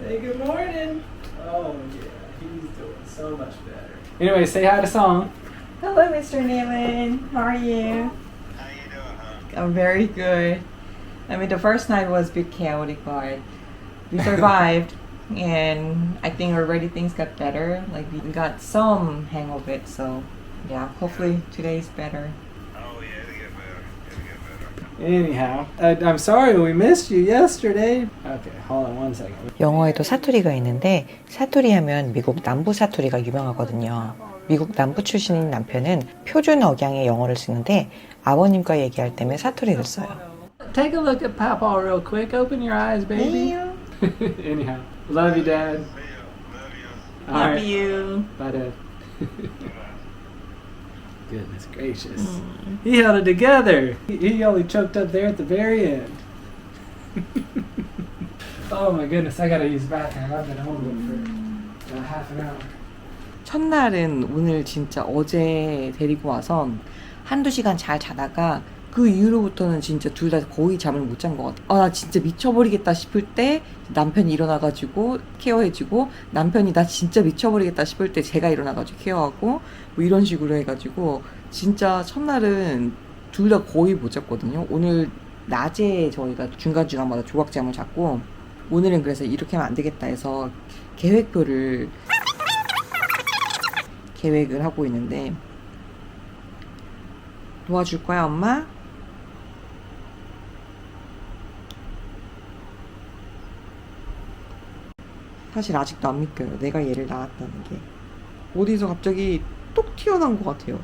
Say good morning. Oh yeah, he's doing so much better. Anyway, say hi to Song. Hello, Mr. Neiman. How are you? How you doing, huh? I'm very good. I mean, the first night was a bit chaotic, but we survived. and I think already things got better. Like, we got some hang of it. So, yeah, hopefully today's better. Anyhow, uh, I'm sorry we missed you yesterday. Okay, hold on one second. 영어에도 사투리가 있는데 사투리 하면 미국 남부 사투리가 유명하거든요. 미국 남부 출신인 남편은 표준 억양의 영어를 쓰는데 아버님과 얘기할 때면 사투리를 써요. Take a look at Papa real quick. Open your eyes, baby. Anyhow, love you, Dad. Love you. All Love right. you. Bye, Dad. Goodness gracious. He held it together. He, he only choked up there at the very end. oh my goodness, I gotta use the bathroom. I've been home for uh, half an hour. 첫날은 오늘 진짜 어제 데리고 와서 한두 시간 잘 자다가 그 이후로부터는 진짜 둘 다 거의 잠을 못 잔 것 같아. 아, 나 진짜 미쳐버리겠다 싶을 때 남편이 일어나가지고 케어해주고 남편이 나 진짜 미쳐버리겠다 싶을 때 제가 일어나가지고 케어하고 뭐 이런 식으로 해가지고 진짜 첫날은 둘 다 거의 못 잤거든요. 오늘 낮에 저희가 중간중간마다 조각잠을 잤고 오늘은 그래서 이렇게 하면 안 되겠다 해서 계획표를 계획을 하고 있는데 도와줄 거야 엄마? 사실 아직도 안 믿겨요 내가 얘를 낳았다는 게 어디서 갑자기 똑 튀어나온 것 같아요.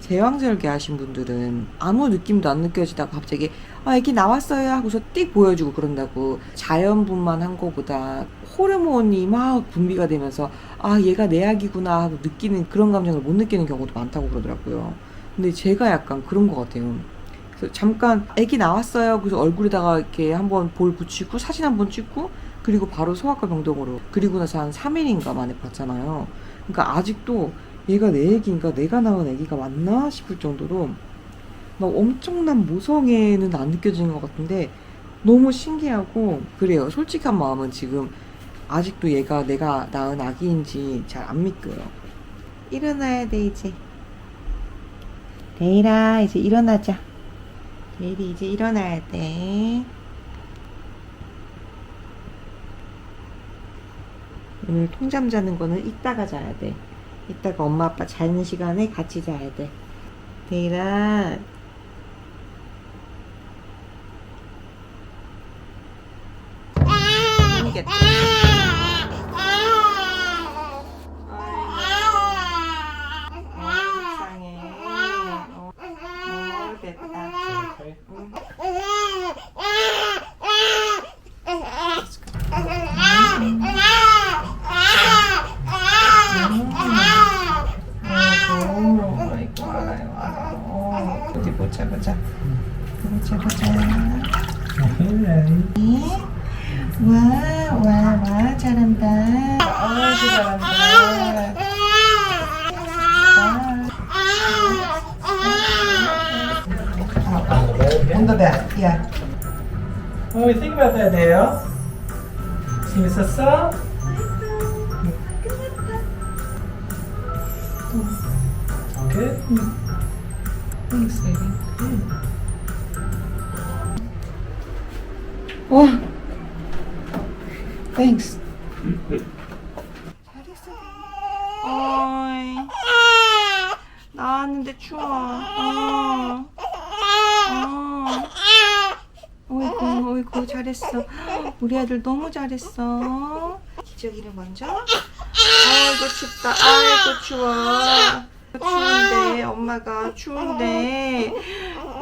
제왕절개 하신 분들은 아무 느낌도 안 느껴지다가 갑자기 아 애기 나왔어요 하고서 띡 보여주고 그런다고 자연분만 한 거보다 호르몬이 막 분비가 되면서 아 얘가 내 아기구나 하고 느끼는 그런 감정을 못 느끼는 경우도 많다고 그러더라고요. 근데 제가 약간 그런 것 같아요. 그래서 잠깐 애기 나왔어요 그래서 얼굴에다가 이렇게 한번 볼 붙이고 사진 한번 찍고 그리고 바로 소아과 병동으로 그리고 나서 한 3일인가 만에 봤잖아요. 그러니까 아직도 얘가 내 애기인가? 내가 낳은 애기가 맞나? 싶을 정도로 막 엄청난 모성애는 안 느껴지는 것 같은데 너무 신기하고 그래요. 솔직한 마음은 지금 아직도 얘가 내가 낳은 아기인지 잘 안 믿겨요. 일어나야 돼 이제. 데이라 이제 일어나자. 데이리 이제 일어나야 돼. 오늘 통잠 자는 거는 이따가 자야 돼 이따가 엄마 아빠 자는 시간에 같이 자야 돼. 데이라 재밌겠다 속상해 어, 어, 됐다 Okay. 어, 아이고 알아요 알아 어디 보자 보자 보자 보자 와 와 와 잘한다 아주 잘한다 On the back, yeah. We think about that, Dale? 재밌었어? Good? Thanks, baby. 와. Thanks. 잘했어. 어이. 나왔는데 추워. 어. 어. 어이구, 어이구, 잘했어. 우리 아들 너무 잘했어. 기저귀를 먼저. 아이고, 춥다. 아이고, 추워. 추운데, 엄마가 추운데,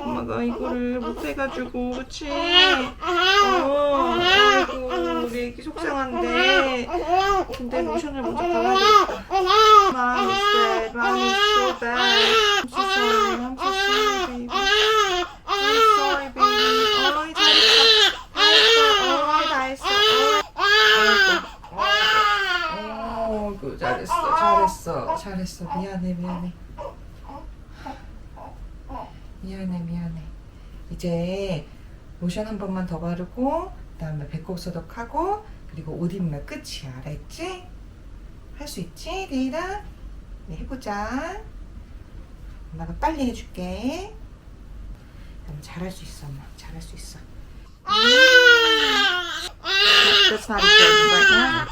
엄마가 이거를 못해가지고, 그치? 어, 아이고, 우리 애기 속상한데. 근데 로션을 먼저 발라야겠다. Mom is sad. Mom is so bad. I'm so sorry. I'm so sorry, baby. I'm sorry, baby. 어이, 잘했어. 잘했어. 어이, 다 했어. 어이. 잘했어. 잘했어. 잘했어. 미안해, 미안해. 미안해, 미안해. 이제 로션 한 번만 더 바르고 그 다음에 배꼽 소독하고 그리고 옷 입으면 끝이야. 알았지? 할 수 있지, 데이라? 네, 해보자. 엄마가 빨리 해줄게. 잘할 수 있어, 엄마. 잘할 수 있어. That's not important right now.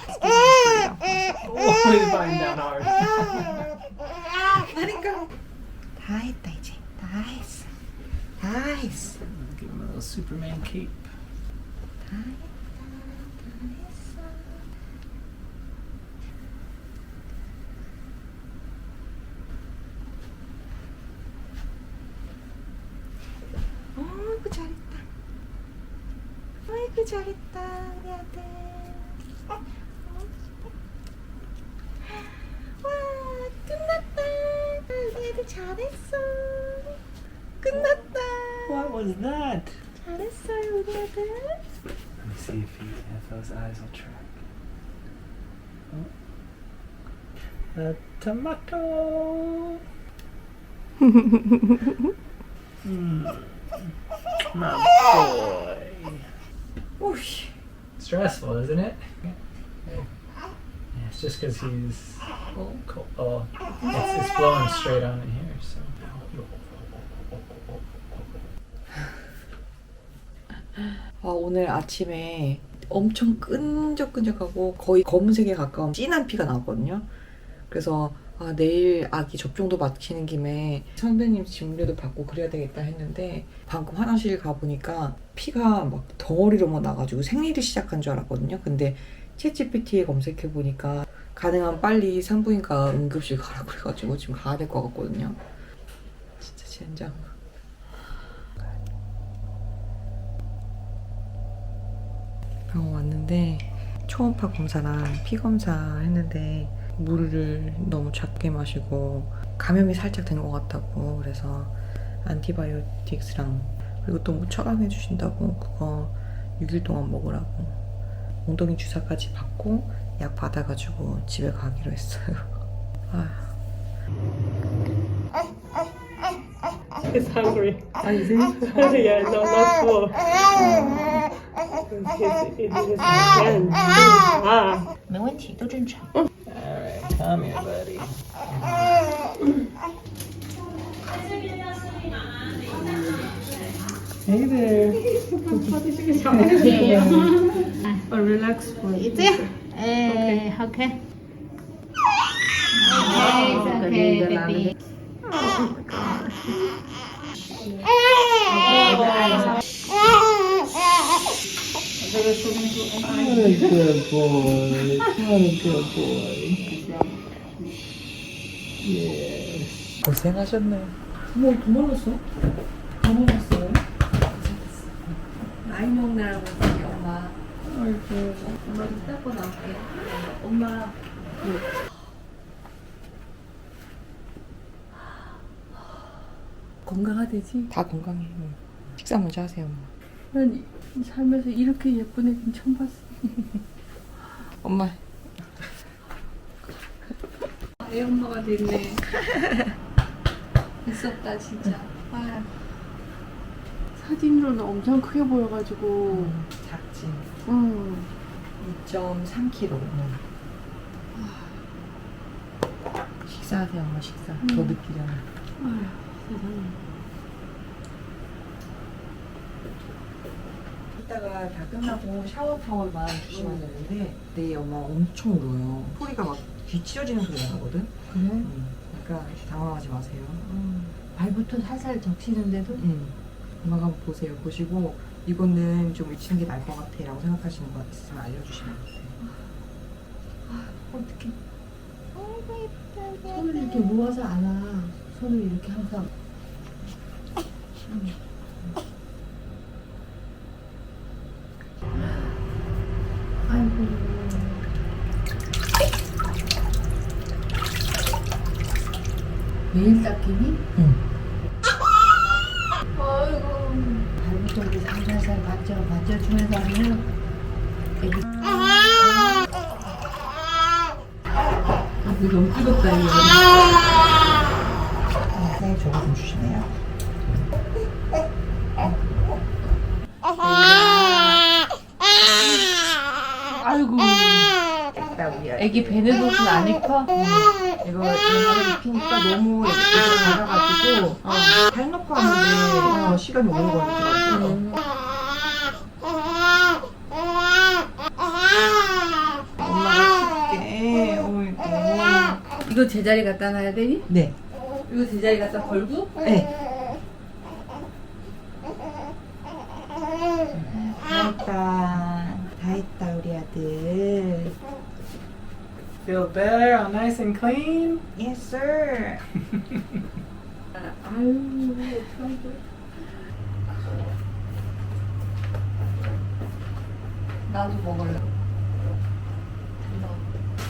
Always find hard. Let it go. 다 했다 이제. 다 했어. 다 했어. Give him a little Superman cape. 어이구 잘했다. 어이구 잘했다 우리 아들. Let me see if he if those eyes will track. Oh. A tomato. mm. My boy. 오씨. Stressful, isn't it? Yeah, it's just because he's oh, cold. Oh, it's, it's blowing straight on in here. 아, 오늘 아침에 엄청 끈적끈적하고 거의 검은색에 가까운 진한 피가 나왔거든요. 그래서 아, 내일 아기 접종도 마치는 김에 선배님 진료도 받고 그래야 되겠다 했는데 방금 화장실 가보니까 피가 막 덩어리로 막 나가지고 생리를 시작한 줄 알았거든요. 근데 챗GPT에 검색해보니까 가능한 빨리 산부인과 응급실 가라고 그래가지고 지금 가야 될 것 같거든요. 진짜 젠장. 왔는데 초음파 검사랑 피 검사 했는데 물을 너무 작게 마시고 감염이 살짝 된 것 같다고 그래서 안티바이오틱스랑 그리고 또뭐 처방해 주신다고 그거 6일 동안 먹으라고 엉덩이 주사까지 받고 약 받아가지고 집에 가기로 했어요. 아. He's hungry. 아 이제 yeah, no, not full. He's eating his hand. Ah. 没问题，都正常。 All right, come here, buddy. Hey there. Oh, relax for it. 这样，哎，OK。OK OK baby。 What a good boy. What a good boy. Yes. 고생하셨네. 뭐 도망갔어? 도망갔어요? 나이 먹느라고 엄마 아이고. 엄마 좀 닦고 나올게 엄마 건강하대지? 다 건강해 식사 먼저 하세요 엄마 난 이- 살면서 이렇게 예쁜 애는 처음 봤어. 엄마 애 엄마가 됐네. 있었다 진짜. 아. 사진으로는 엄청 크게 보여가지고. 작지 음. 2.3kg 식사하세요 엄마 식사 더 느끼잖아 아휴 세상에. 이따가 다 끝나고 샤워 타월만 주시면 되는데 내 엄마 엄청 울어요 소리가 막 귀 찢어지는 소리가 나거든 그래? 음, 그러니까 당황하지 마세요 발부터 살살 적시는데도 음. 엄마가 한번 보세요. 보시고 이거는 좀 외치는 게 나을 것 같아 라고 생각하시는 거 있으면 알려주시면 돼요. 어떻게? 손을 이렇게 모아서 안아. 손을 이렇게 항상. 아이고. 매일 닦이니? 응. 아이고. 발부터 이렇게 살살살 만져, 만져주면서 하면 애기. 이거 너무 뜨겁다 이거. 애기 베네도트는 안 입혀? 이거 옛날에 입히니까 너무 애기가 작아가지고 잘 놓고 왔는데 어, 시간이 오래 걸리더라고요. 엄마가 쉽게 어이구. 이거 제자리 갖다 놔야 되니? 네. 이거 제자리 갖다 걸고? 네. 다 했다. 다 했다 우리 아들. Feel better? All nice and clean? Yes, sir. 아유? 나도 먹을래.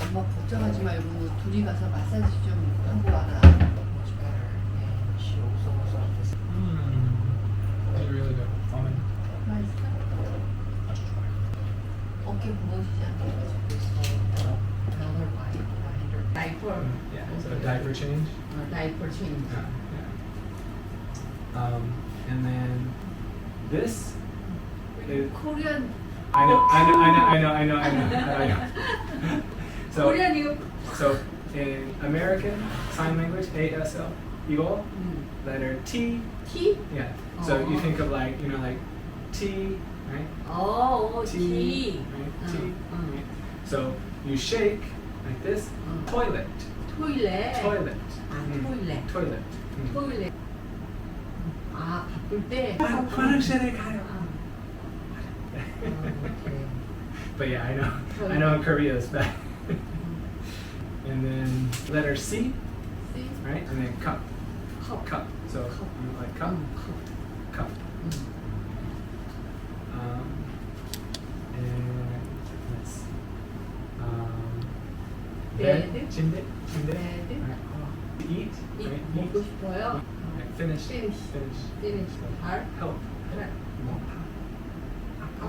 엄마 걱정하지 말고 둘이 가서 마사지 좀 하고 와라. Mm. It's really good. Almond. 맛있어? 어깨 무너지지 않게 diaper. Yeah, a diaper change. A diaper change. Yeah, yeah. Um, and then this. Is, Korean. I know, I know, I know, I know, I know, I know. I know. so, Korean you. So in American Sign Language, ASL, 이거, mm. letter T. T? Yeah. So oh. you think of like, you know, like T, right? Oh, T. T. Right? T. Uh. uh. Right? So you shake like this. 응. Toilet. 토일렛. Toilet. 아, Mm. 토일렛. Toilet. Mm. 토일렛. 아, 바쁠 때. 화장실에 가요. 아, 오케이. But yeah, I know. I know in Korea it's bad. and then letter C, 씨? right? And then cup. 컵. Cup. So Cup. you like cup. 응, 컵. Cup. 응. Um, Bed. 침대. 침대. Bed. Right. Oh. Eat. 이 Right. 먹고 Eat. 싶어요? Right. Finish. Finish. Finish. 때리시 발? Help. 그래. Help. 아,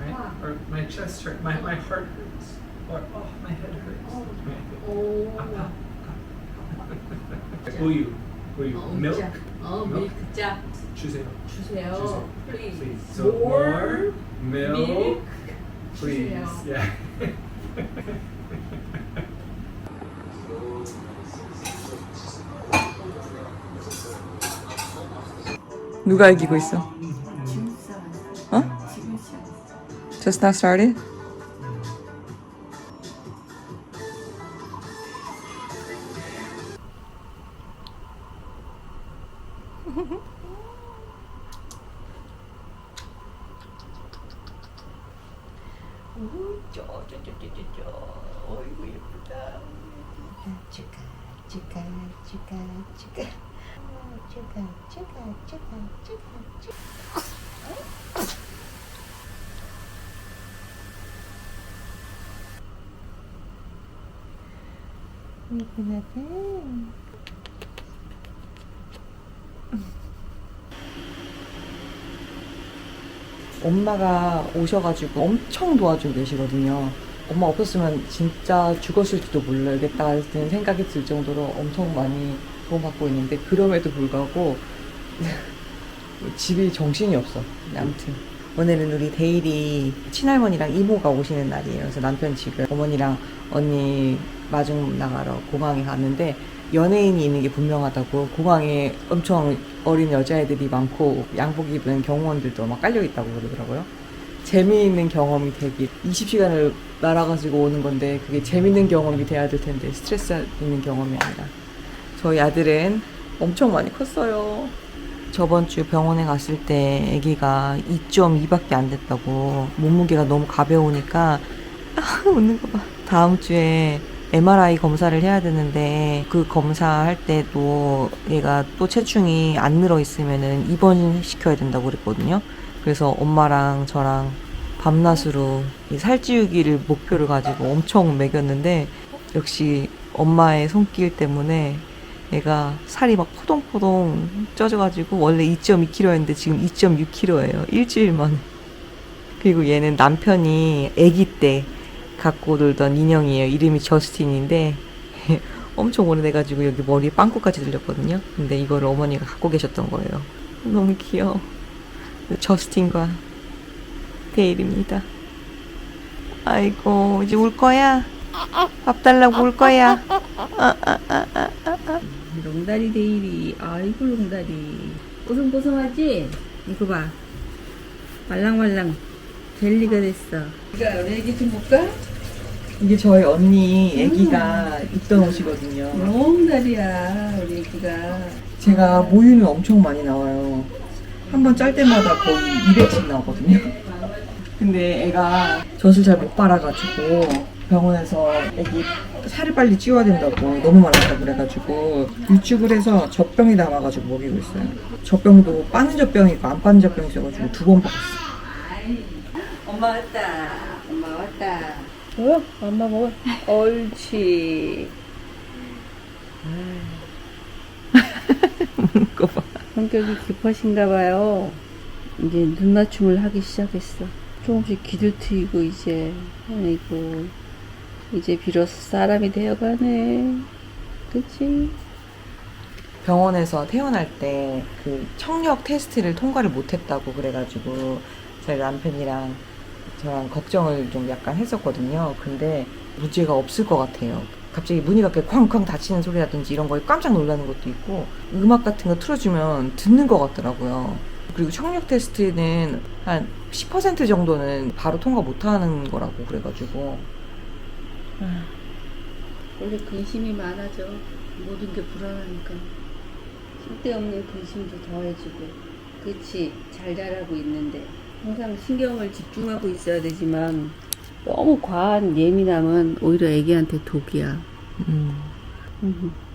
Right? 아파. Or my chest hurt. My my heart hurts. Or oh my head hurts. Oh. Right. 오. 아파. 우유. 우유. 어, Milk. 자. 어, Milk. 밀크자 주세요. 주세요. 주세요. Please. Please. So more milk. milk. Please. 주세요. Yeah. 누가 이기고 있어? 어? Just now started? 축하 축하 축하 축하 어, 아들 엄마가 오셔가지고 엄청 도와주고 계시거든요. 엄마 없었으면 진짜 죽었을지도 모르겠다 는 생각이 들 정도로 엄청 많이 도움받고 있는데 그럼에도 불구하고 집이 정신이 없어. 아무튼 오늘은 우리 데일이 친할머니랑 이모가 오시는 날이에요. 그래서 남편 지금 어머니랑 언니 마중 나가러 공항에 갔는데 연예인이 있는 게 분명하다고 공항에 엄청 어린 여자애들이 많고 양복 입은 경호원들도 막 깔려 있다고 그러더라고요. 재미있는 경험이 되길 20시간을 날아가지고 오는 건데 그게 재밌는 경험이 돼야 될 텐데 스트레스 있는 경험이 아니라 저희 아들은 엄청 많이 컸어요. 저번 주 병원에 갔을 때 아기가 2.2밖에 안 됐다고 몸무게가 너무 가벼우니까 아, 웃는 거 봐. 다음 주에 MRI 검사를 해야 되는데 그 검사할 때도 얘가 또 체중이 안 늘어 있으면은 입원 시켜야 된다고 그랬거든요. 그래서 엄마랑 저랑 밤낮으로 이 살찌우기를 목표를 가지고 엄청 먹였는데 역시 엄마의 손길 때문에 얘가 살이 막 포동포동 쪄져가지고 원래 2.2kg였는데 지금 2.6kg예요. 일주일 만에. 그리고 얘는 남편이 아기 때 갖고 놀던 인형이에요. 이름이 저스틴인데 엄청 오래돼가지고 여기 머리에 빵꾸까지 들렸거든요. 근데 이거를 어머니가 갖고 계셨던 거예요. 너무 귀여워. 저스틴과 데일입니다. 아이고 이제 울 거야? 밥 달라고 울 거야? 아, 아, 아, 아, 아, 아. 롱다리 데이리. 아이고 롱다리. 뽀송뽀송하지? 이거 봐. 말랑말랑 젤리가 됐어. 우리 애기 좀 볼까? 이게 저희 언니 애기가 입던 옷이거든요. 롱다리야 우리 애기가. 제가 모유는 엄청 많이 나와요. 한 번 짤 때마다 거의 200씩 나오거든요. 근데 애가 젖을 잘 못 빨아가지고 병원에서 애기 살을 빨리 찌워야 된다고 너무 많았다고 그래가지고 유축을 해서 젖병이 남아가지고 먹이고 있어요. 젖병도 빠는 젖병이 있고 안 빠는 젖병이 있어가지고 두번 바꿨어요. 엄마 왔다. 엄마 왔다. 어? 엄마 먹어. 옳지. 봐. 성격이 깊으신가 봐요. 이제 눈 맞춤을 하기 시작했어. 조금씩 기도 트이고 이제 아이고 이제 비로소 사람이 되어가네. 그치? 병원에서 태어날 때그 청력 테스트를 통과를 못했다고 그래가지고 저희 남편이랑 저랑 걱정을 좀 약간 했었거든요. 근데 문제가 없을 것 같아요. 갑자기 문이 이렇게 쾅쾅 닫히는 소리라든지 이런 거에 깜짝 놀라는 것도 있고 음악 같은 거 틀어주면 듣는 것 같더라고요. 그리고 청력 테스트는 한 10% 정도는 바로 통과 못하는 거라고 그래가지고 원래 근심이 많아져. 모든 게 불안하니까. 쓸데없는 근심도 더해지고. 그치? 잘 자라고 있는데. 항상 신경을 집중하고 있어야 되지만, 너무 과한 예민함은 오히려 애기한테 독이야. 음.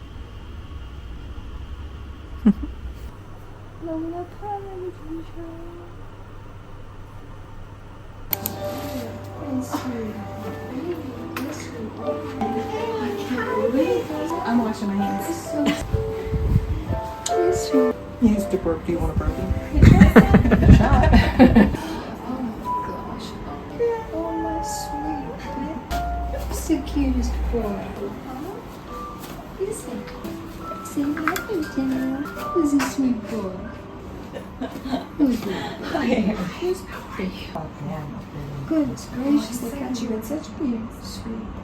음. Yes, to burp. Do you want a burpee? Gosh. Oh, my sweet. He's the cutest boy. Is he? Say hi, Jenna. Who's a sweet boy? Who's it? Who's happy? Goodness gracious, they got you in such being sweet.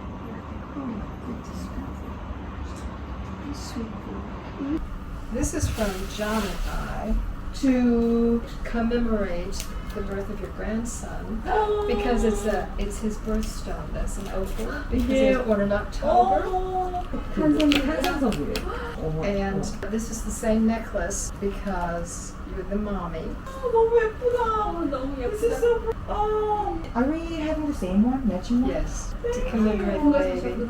This is from John and I to commemorate the birth of your grandson oh. because it's a it's his birthstone that's an opal because yeah. it was born in October. Oh. and this is the same necklace because you're the mommy. This is so Oh, are we having the same one? Matching one? Yes. To commemorate the baby.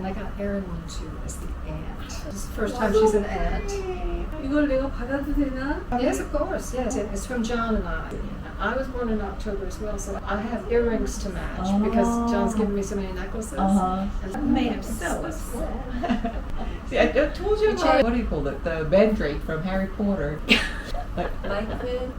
어, 엄마랑 나랑 똑같아. And I got Erin one too as the aunt. This is the first time she's an aunt. 이걸 내가 받아도 되나? Yes, of course. Yes, it- it's from John and I. I was born in October as well, so I have earrings to match because John's given me so many necklaces. Uh-huh. And made him so See, I I told you about what do you call it? The mandrake from Harry Potter.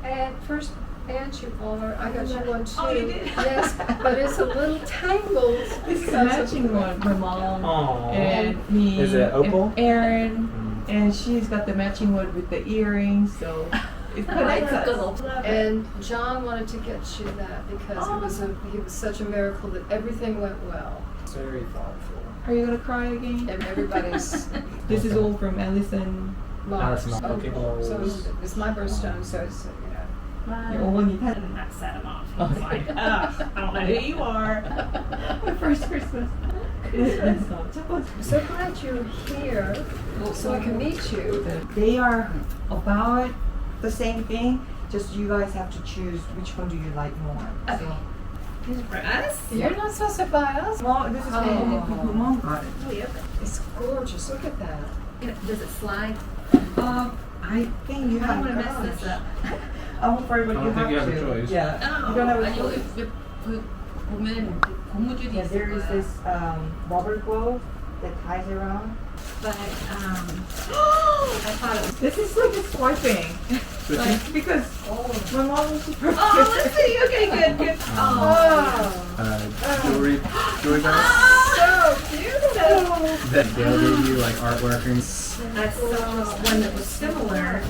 And first aunt you are, I got you one too. Oh, you did? Yes, but it's a little tangled. It's a because of- matching one for mom Aww. and me. Is it opal? And Erin, Mm. and she's got the matching one with the earrings. So it connects us. And John wanted to get you that because it was a, he was such a miracle that everything went well. Very thoughtful. Are you gonna cry again? And everybody's This is all from Allison. Mars. Alice Mars. Okay, balls. So it's, it's my birthstone, so it's, you know, when you had and that set him off. He was oh. like, I don't know who you are. My first Christmas. I'm so glad you're here so I can meet you. They are about the same thing, just you guys have to choose which one do you like more. Okay. So. For us? You're not supposed to buy us. Well, this is oh. mom got it. Oh, yep. It's gorgeous. Look at that. Does it slide? Uh, I think you I have. I don't want to mess this up. I'm afraid, but I you don't think you have a to. choice. Yeah. Oh, You don't have a 아니 여기 choice. 왜, 그 보면 고무줄이 Yeah, 있을 there is 거야. this um, rubber glove that ties around. But um, I thought it was. This is like a swiping. like, because my mom was supposed Oh, let's see. Okay, good, good. Oh. Uh, jewelry, jewelry box. So beautiful. That Dale gave you like artwork and I saw one that was similar.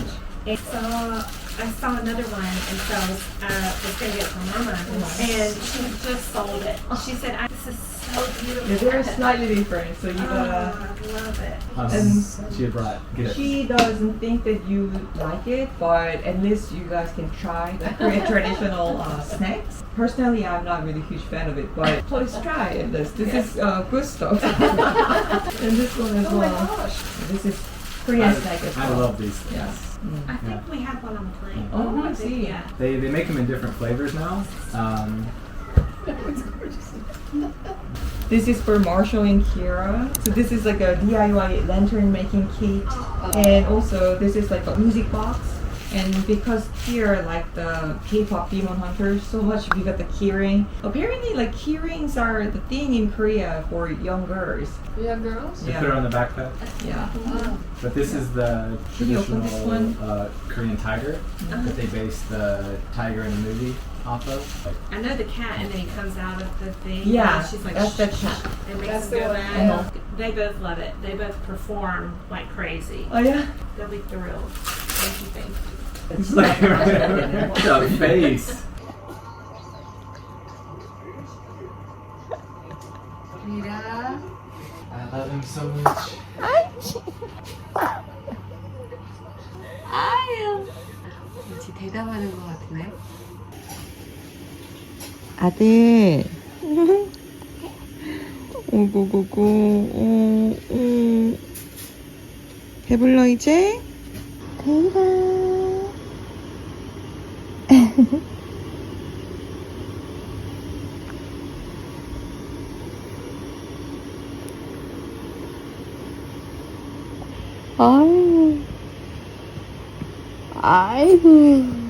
It's uh, I saw another one, and so I was, uh, was gonna get it for Mama, and she just sold it. She said, I, "This is so beautiful." Yeah, they're slightly different, so you Oh, gotta. I love it. Um, And she had brought gifts. She doesn't think that you would like it, but at least you guys can try the Korean traditional uh, snacks. Personally, I'm not really a huge fan of it, but please try at least. This is uh, good stuff. and this one as Oh my well. gosh. This is Korean I, snack as I well. love these things. Yeah. Mm. I think we had one on the plane. Oh, I see. Yeah. They, they make them in different flavors now. Um, This is for Marshall and Kira. So this is like a DIY lantern making kit, and also this is like a music box. And because here, like the K-pop demon hunters so much, we got the keyring. Apparently, like keyrings are the thing in Korea for young girls. Yeah, girls. they Yeah. put it on the backpack. Yeah. But this is the Can you open traditional this one? uh, Korean tiger that they based the tiger in the movie off of. Like, I know the cat, and then he comes out of the thing. Yeah, and she's like, that's the "Shh, cat. shh," And makes That's him the go one, back. yeah. They both love it. They both perform like crazy. Oh yeah. They'll be thrilled. Thank you, thank you. It's like the face. Mira. I love him so much. 아유. 왠지 대답하는 것 같은데. 아들. 오고고고. 오, 오. 배불러 이제? 배불러. 아유. 아이고.